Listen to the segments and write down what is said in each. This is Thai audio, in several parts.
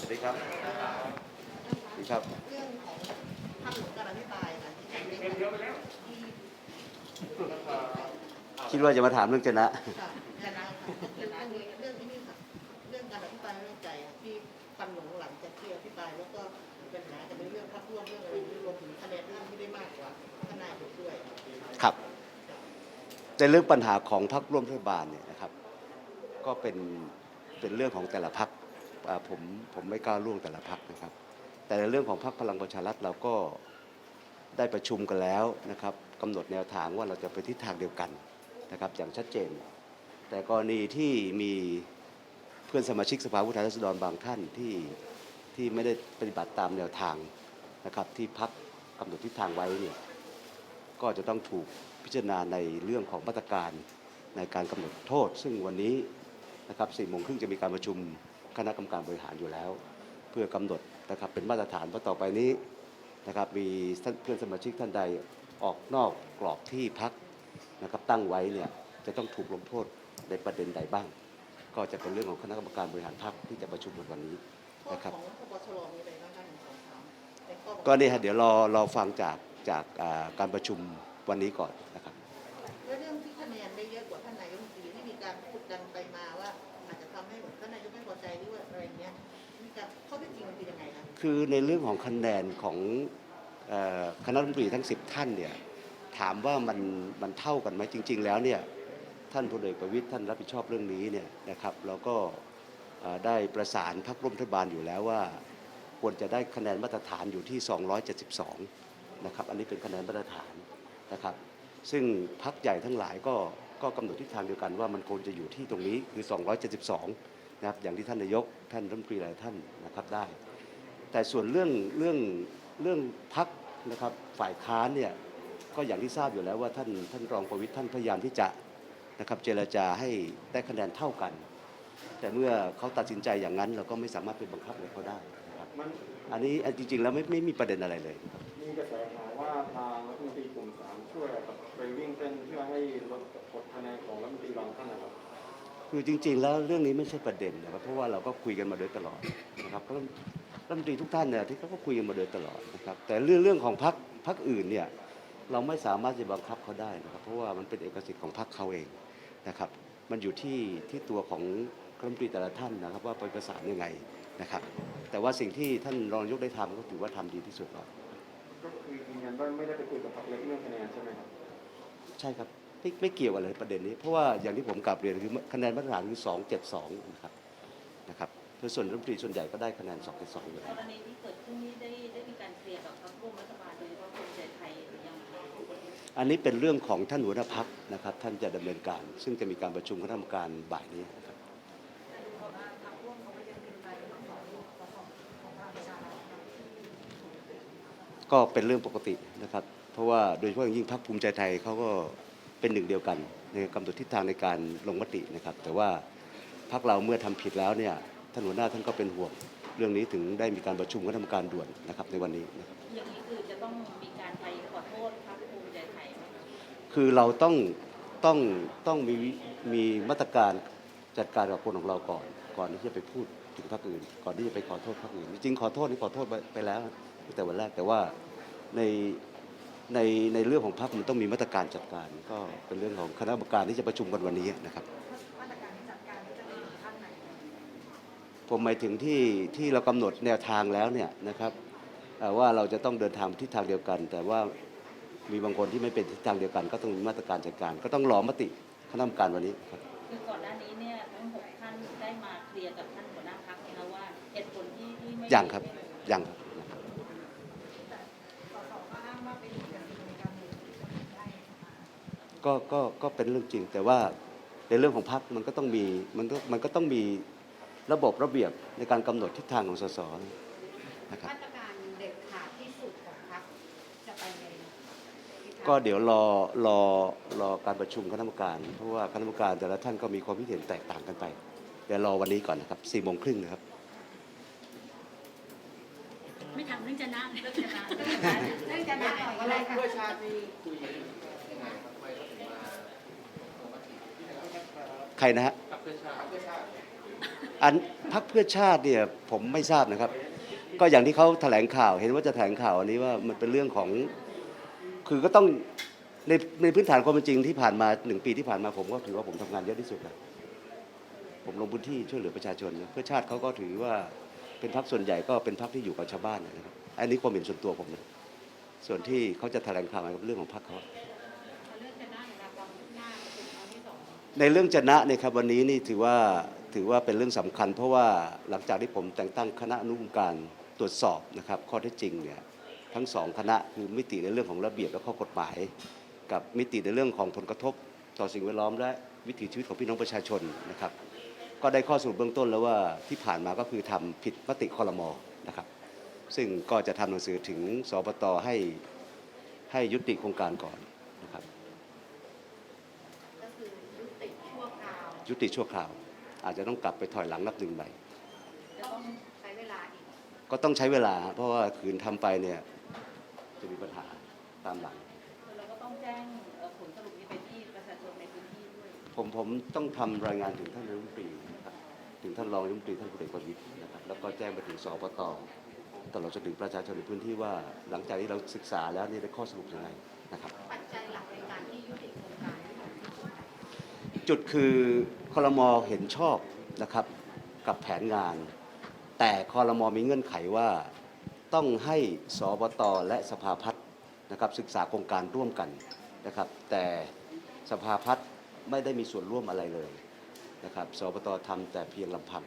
สวัสดีครับสวัสดีครับเรื่องของภาพหลวงการอภิปรายนะที่ใช้เรื่องที่คิดว่าจะมาถามเรื่องชนะค่ะชนะค่ะชนะเรื่องเรื่องที่นี่ค่ะเรื่องการอภิปรายไม่ไว้วางใจอะที่ฟันหลงหลังจากที่อภิปรายแล้วก็มีปัญหาจะเป็นเรื่องพรรคร่วมเรื่องอะไรนี้รวมถึงคะแนนเรื่องที่ได้มากกว่าทนายผมด้วยครับในเรื่องปัญหาของพรรคร่วมรัฐบาลเนี่ยนะครับ ก็เป็นเป็นเรื่องของแต่ละพรรคอ่า ผมผมไม่กล้าล่วงแต่ละพรรคนะครับ แต่ในเรื่องของพรรคพลังประชารัฐเราก็ได้ประชุมกันแล้วนะครับกำหนดแนวทางว่าเราจะไปทิศทางเดียวกันนะครับอย่างชัดเจน แต่กรณีที่มีเพื่อนสมาชิกสภาผู้แทนราษฎรบางท่านที่ที่ไม่ได้ปฏิบัติตามแนวทางนะครับที่พักกำหนดทิศทางไว้เนี่ยก็จะต้องถูกพิจารณาในเรื่องของมาตรการในการกำหนดโทษ ซึ่งวันนี้นะครับสี่โมงครึ่งจะมีการประชุม ณะกรรมการบริหารอยู่แล้ว เพื่อกำหนดนะครับเป็นมาตรฐานว่าต่อไปนี้นะครับมีท่านเพื่อนสมาชิกท่านใดออกนอกกรอบที่พักนะครับตั้งไว้เนี่ยจะต้องถูกลงโทษในประเด็นใดบ้าง ก็จะเป็นเรื่องของคณะกรรมการบริหารพรรคที่จะประชุมกันวันนี้โทษนะครับของพบชรมีอะไรบ้างคะหนึ่งสองสามในข้อบังคับก็นี่ฮะเดี๋ยวรอรอฟังจากจากอ่าการประชุมวันนี้ก่อนนะครับแล้วเรื่องที่คะแนนได้เยอะกว่าท่านนายกรัฐมนตรีที่มีการพูดกันไป ข้อเท็จจริงมันเป็นยังไงคะคือในเรื่องของคะแนนของคณะรัฐมนตรีทั้ง 10 ท่านเนี่ยถามว่ามันมันเท่ากันไหมจริง ๆ แล้วเนี่ยท่านพลเอกประวิตยท่านรับผิดชอบเรื่องนี้เนี่ยนะครับเราก็ได้ประสานพรรคร่วมรัฐบาลอยู่แล้วว่า ควรจะได้คะแนนมาตรฐานอยู่ที่ 272 นะครับ อันนี้เป็นคะแนนมาตรฐานนะครับ ซึ่งพรรคใหญ่ทั้งหลายก็ก็กำหนดทิศทางเดียวกันว่ามันควรจะอยู่ที่ตรงนี้คือ 272 นะครับอย่างที่ท่านนายกท่านรัฐมนตรีหลายท่านนะครับได้ แต่ส่วนเรื่องเรื่องเรื่องพักนะครับฝ่ายค้านเนี่ยก็อย่างที่ทราบอยู่แล้วว่าท่านท่านรองประวิตยท่านพยายามที่จะนะครับเจรจาให้ได้คะแนนเท่ากัน แต่เมื่อเขาตัดสินใจอย่างนั้น เราก็ไม่สามารถไปบังคับอะไรเขาได้นะครับอันนี้จริงๆแล้วไม่ไม่มีประเด็นอะไรเลยครับมีกระแสข่าวว่าทางรัฐมนตรีกลุ่มสามช่วยไปวิ่งเต้นเพื่อให้ลดกดคะแนนของรัฐมนตรีบางท่านนะครับ คือจริง ๆ แล้วเรื่องนี้ไม่ใช่ประเด็นนะครับเพราะว่าเราก็คุยกันมาโดยตลอดนะครับก็รัฐมนตรีทุกท่านเนี่ยที่เขาก็คุยกันมาโดยตลอดนะครับแต่เรื่องเรื่องของพรรคพรรคอื่นเนี่ยเราไม่สามารถจะบังคับเขาได้นะครับเพราะว่ามันเป็นเอกสิทธิ์ของพรรคเขาเองนะครับ มันอยู่ที่ที่ตัวของรัฐมนตรีแต่ละท่านนะครับ ว่าไปประสานยังไงนะครับ แต่ว่าสิ่งที่ท่านรองนายกได้ทำก็ถือว่าทำดีที่สุดแล้วก็คือยืนยันว่าไม่ได้ไปคุยกับพรรคเล็กเรื่องคะแนนใช่ไหมครับใช่ครับ ไม่ไม่เกี่ยวกันเลยประเด็นนี้ เพราะว่าอย่างที่ผมกลับเรียนคือคะแนนมาตรฐานคือ 272 นะครับนะครับโดยส่วนรัฐมนตรีส่วนใหญ่ก็ได้คะแนน 272อยู่กแล้วรณีที่เกิดขึ้นนี้ได้ได้มีการเคลียร์กับพรรคร่วมรัฐบาลโดยเฉพาะภูมิใจไทยหรือยังคะอันนี้เป็นเรื่องของท่านหัวหน้าพักนะครับ ท่านจะดำเนินการ ซึ่งจะมีการประชุมคณะกรรมการบ่ายนี้นะครับ ก็เป็นเรื่องปกตินะครับ เพราะว่าโดยเฉพาะอย่างยิ่งพรรคภูมิใจไทยเขาก็ เป็นหนึ่งเดียวกันในกำหนดทิศทางในการลงมตินะครับ แต่ว่าพรรคเราเมื่อทำผิดแล้วเนี่ยท่านหัวหน้าท่านก็เป็นห่วงเรื่องนี้ถึงได้มีการประชุมคณะกรรมการด่วนนะครับในวันนี้นะครับอย่างนี้คือจะต้องมีการไปขอโทษพรรคภูมิใจไทยไหมคะคือเราต้องต้องต้องมีมีมาตรการจัดการกับคนของเราก่อน ก่อนที่จะไปพูดถึงพรรคอื่น ก่อนที่จะไปขอโทษพรรคอื่น จริงๆขอโทษนี่ขอโทษไปไปแล้วตั้งแต่วันแรกแต่ว่าใน ในในเรื่องของพรรคมันต้องมีมาตรการจัดการ ก็เป็นเรื่องของคณะกรรมการที่จะประชุมกันวันนี้นะครับ มาตรการที่จัดการจะเป็นท่านไหนผมหมายถึงที่ที่เรากำหนดแนวทางแล้วเนี่ยนะครับเอ่อว่าเราจะต้องเดินทางทิศทางเดียวกัน แต่ว่ามีบางคนที่ไม่เป็นทิศทางเดียวกัน ก็ต้องมีมาตรการจัดการ ก็ต้องรอมติคณะกรรมการวันนี้ครับ คือก่อนหน้านี้เนี่ยทั้งหกท่านได้มาเคลียร์กับท่านหัวหน้าพรรคนะคะว่าเหตุผลที่ที่ไม่ยังครับยังครับ ก็ก็ก็เป็นเรื่องจริง แต่ว่าในเรื่องของพรรคมันก็ต้องมีมันก็มันก็ต้องมีระบบระเบียบในการกำหนดทิศทางของสสนะครับมาตรการเด็ดขาดที่สุดของพรรคจะไปในทิศทางก็เดี๋ยวรอรอรอการประชุมคณะกรรมการ เพราะว่าคณะกรรมการแต่ละท่านก็มีความคิดเห็นแตกต่างกันไปเดี๋ยวรอวันนี้ก่อนนะครับสี่โมงครึ่งนะครับ ไม่ทำเรื่องชนะเรื่องชนะเรื่องจะนัดหน่อยก็ได้ค่ะ เพื่อชาตินี่คุย ใครนะฮะกับเพื่อชาติเพื่อชาติอันพักเพื่อชาติเนี่ยผมไม่ทราบนะครับ ก็อย่างที่เขาแถลงข่าวเห็นว่าจะแถลงข่าวอันนี้ว่ามันเป็นเรื่องของคือก็ต้องในในพื้นฐานความเป็นจริงที่ผ่านมาหนึ่งปีที่ผ่านมาผมก็ถือว่าผมทำงานเยอะที่สุดนะผมลงพื้นที่ช่วยเหลือประชาชนนะเพื่อชาติเขาก็ถือว่าเป็นพักส่วนใหญ่ก็เป็นพักที่อยู่กับชาวบ้านนะครับอันนี้ความเห็นส่วนตัวผมนะส่วนที่เขาจะแถลงข่าวอะไรกับเรื่องของพรรคเขา ในเรื่องชนะเนี่ยครับวันนี้นี่ถือว่าถือว่าเป็นเรื่องสำคัญ เพราะว่าหลังจากที่ผมแต่งตั้งคณะอนุกรรมการตรวจสอบนะครับข้อเท็จจริงเนี่ยทั้งสองคณะคือมิติในเรื่องของระเบียบและข้อกฎหมาย กับมิติในเรื่องของผลกระทบ ต่อสิ่งแวดล้อมและวิถีชีวิตของพี่น้องประชาชนนะครับก็ได้ข้อสรุปเบื้องต้นแล้วว่าที่ผ่านมาก็คือทำผิดมติคอรมอนะครับ ซึ่งก็จะทำหนังสือถึงสปตให้ให้ยุติโครงการก่อนนะครับ ก็คือยุติชั่วคราว ยุติชั่วคราว อาจจะต้องกลับไปถอยหลังนับหนึ่งใหม่จะต้ต้อองงใช้เวลาอีกก็ต้องใช้เวลา เพราะว่าคืนทำไปเนี่ยจะมีปัญหาตามหลังเราก็ต้องแจ้งเอ่อผลสรุปนี้ไปที่ประชาชนในพื้นที่ด้วยผมผมต้องทำรายงานถึงท่านนายกรัฐมนตรีนะครับถึงท่านรองนายกรัฐมนตรีท่านพลเอกประวิตรนะครับแล้วก็แจ้งไปถึงสปตตลอดจนถึงประชาชนในพื้นที่ว่าหลังจากที่เราศึกษาแล้วนี่ได้ข้อสรุปยังไงนะครับปัจจัยหลักในการที่ยุติโครงการนี้จุดคือ คอรมอเห็นชอบนะครับกับแผนงาน แต่คอรมอมีเงื่อนไขว่าต้องให้สบตและสภาพัฒน์นะครับศึกษาโครงการร่วมกันนะครับ แต่สภาพัฒน์ไม่ได้มีส่วนร่วมอะไรเลยนะครับสบตทำแต่เพียงลำพัง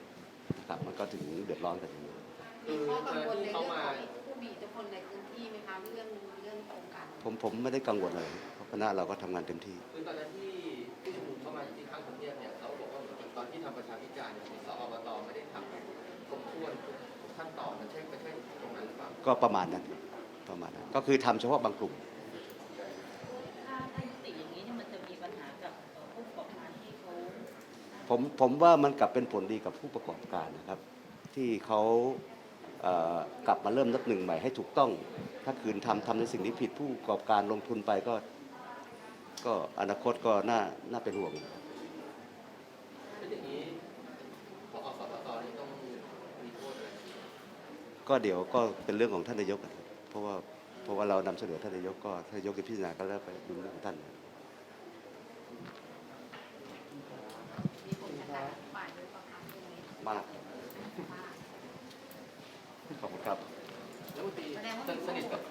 นะครับมันก็ถึงเดือดร้อนกันอย่างนี้มีข้อกังวลในเรื่องของผู้มีอิทธิพลในพื้นที่ไหมคะเรื่องเรื่องโครงการผมผมไม่ได้กังวลเลยเพราะคณะเราก็ทำงานเต็มที่คือตอนนั้นที่ ใช่ไม่ใช่ตรงนั้นหรือเปล่าก็ประมาณนั้นประมาณนั้นก็คือทำเฉพาะบางกลุ่ม ถ้าถ้ายุติอย่างนี้เนี่ยมันจะมีปัญหากับเอ่อผู้ประกอบการที่เขาผมผมว่ามันกลับเป็นผลดีกับผู้ประกอบการนะครับ ที่เขาเอ่อกลับมาเริ่มนับหนึ่งใหม่ให้ถูกต้อง ถ้าคืนทำทำในสิ่งที่ผิดผู้ประกอบการลงทุนไปก็ ก็อนาคตก็น่าน่าเป็นห่วงแล้ว ก็เดี๋ยวก็เป็นเรื่องของท่านนายกครับเพราะว่าเพราะว่าเรานำเสนอท่านนายกก็ท่านนายกจะพิจารณาก็แล้วไปดูเรื่องของท่านนะ มาก ขอบคุณครับสนิทกับ